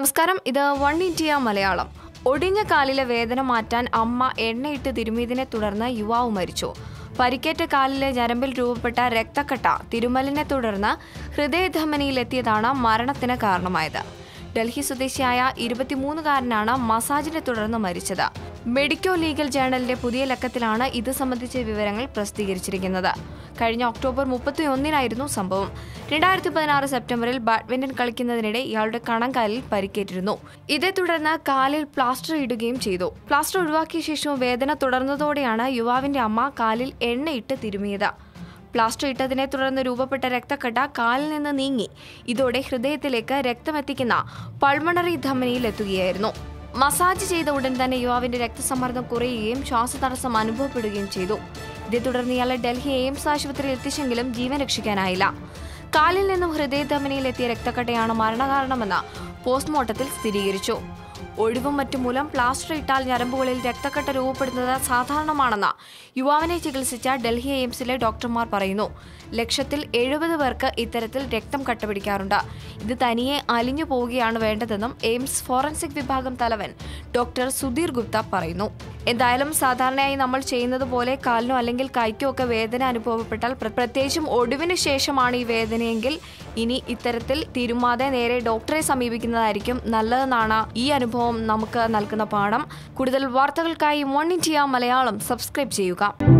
നമസ്കാരം. ഇത് one India Malayalam. ഒടിഞ്ഞ കാലിലെ വേദന മാറ്റാൻ അമ്മ എണ്ണയിട്ട് തിരുമിയതിനെ തുടർന്ന് യുവാവ് മരിച്ചു. പരിക്കേറ്റ കാലിലെ ഞരമ്പിൽ രൂപപ്പെട്ട രക്തക്കട്ട തിരുമലിനെ തുടർന്ന് ഹൃദയധമനിയിലെത്തിയതാണ് മരണത്തിന് കാരണമായത്. ഡൽഹി സ്വദേശിയായ ഇരുപത്തിമൂന്നുകാരനാണ് മസാജിനെ തുടർന്ന് മരിച്ചത്. മെഡിക്കോ ലീഗൽ ജേണലിന്റെ പുതിയ ലക്കത്തിലാണ് ഇത് സംബന്ധിച്ച വിവരങ്ങൾ പ്രസിദ്ധീകരിച്ചിരിക്കുന്നത്. കഴിഞ്ഞ ഒക്ടോബർ മുപ്പത്തിയൊന്നിനായിരുന്നു സംഭവം. രണ്ടായിരത്തി പതിനാറ് സെപ്റ്റംബറിൽ ബാഡ്മിന്റൺ കളിക്കുന്നതിനിടെ ഇയാളുടെ കണങ്കാലിൽ പരിക്കേറ്റിരുന്നു. ഇതേ തുടർന്ന് കാലിൽ പ്ലാസ്റ്റർ ഇടുകയും ചെയ്തു. പ്ലാസ്റ്റർ ഒഴിവാക്കിയ ശേഷവും വേദന തുടർന്നതോടെയാണ് യുവാവിന്റെ അമ്മ കാലിൽ എണ്ണയിട്ട് തിരുമിയത്. പ്ലാസ്റ്റർ ഇട്ടതിനെ തുടർന്ന് രൂപപ്പെട്ട രക്തക്കട്ട കാലിൽ നിന്ന് നീങ്ങി. ഇതോടെ ഹൃദയത്തിലേക്ക് രക്തമെത്തിക്കുന്ന പൾമണറി ധമനിയിൽ എത്തുകയായിരുന്നു. മസാജ് ചെയ്ത ഉടൻ തന്നെ യുവാവിന്റെ രക്തസമ്മർദ്ദം കുറയുകയും ശ്വാസതടസ്സം അനുഭവപ്പെടുകയും ചെയ്തു. ഇതേ തുടർന്ന് ഇയാളെ ഡൽഹി എയിംസ് ആശുപത്രിയിൽ എത്തിച്ചെങ്കിലും ജീവൻ രക്ഷിക്കാനായില്ല. കാലിൽ നിന്നും ഹൃദയധമനിയിൽ എത്തിയ രക്തക്കട്ടയാണ് മരണകാരണമെന്ന് പോസ്റ്റ്മോർട്ടത്തിൽ സ്ഥിരീകരിച്ചു. ഒഴിവും മറ്റു മൂലം പ്ലാസ്റ്റർ ഇട്ടാൽ ഞരമ്പുകളിൽ രക്തക്കട്ട രൂപപ്പെടുന്നത് സാധാരണമാണെന്ന് യുവാവിനെ ചികിത്സിച്ച ഡൽഹി എയിംസിലെ ഡോക്ടർമാർ പറയുന്നു. ലക്ഷത്തിൽ എഴുപത് പേർക്ക് ഇത്തരത്തിൽ രക്തം കട്ടപിടിക്കാറുണ്ട്. ഇത് തനിയെ അലിഞ്ഞു പോവുകയാണ് വേണ്ടതെന്നും എയിംസ് ഫോറൻസിക് വിഭാഗം തലവൻ ഡോക്ടർ സുധീർ ഗുപ്ത പറയുന്നു. എന്തായാലും സാധാരണയായി നമ്മൾ ചെയ്യുന്നത് പോലെ കാലിനോ അല്ലെങ്കിൽ കൈക്കോ ഒക്കെ വേദന അനുഭവപ്പെട്ടാൽ പ്ര- പ്രത്യേകിച്ചും ഒടുവിന് ശേഷമാണ് ഈ വേദനയെങ്കിൽ ഇനി ഇത്തരത്തിൽ തിരുമാതെ നേരെ ഡോക്ടറെ സമീപിക്കുന്നതായിരിക്കും നല്ലതെന്നാണ് ഈ അനുഭവം നമുക്ക് നൽകുന്ന പാഠം. കൂടുതൽ വാർത്തകൾക്കായി വൺ ഇന്ത്യ മലയാളം സബ്സ്ക്രൈബ് ചെയ്യുക.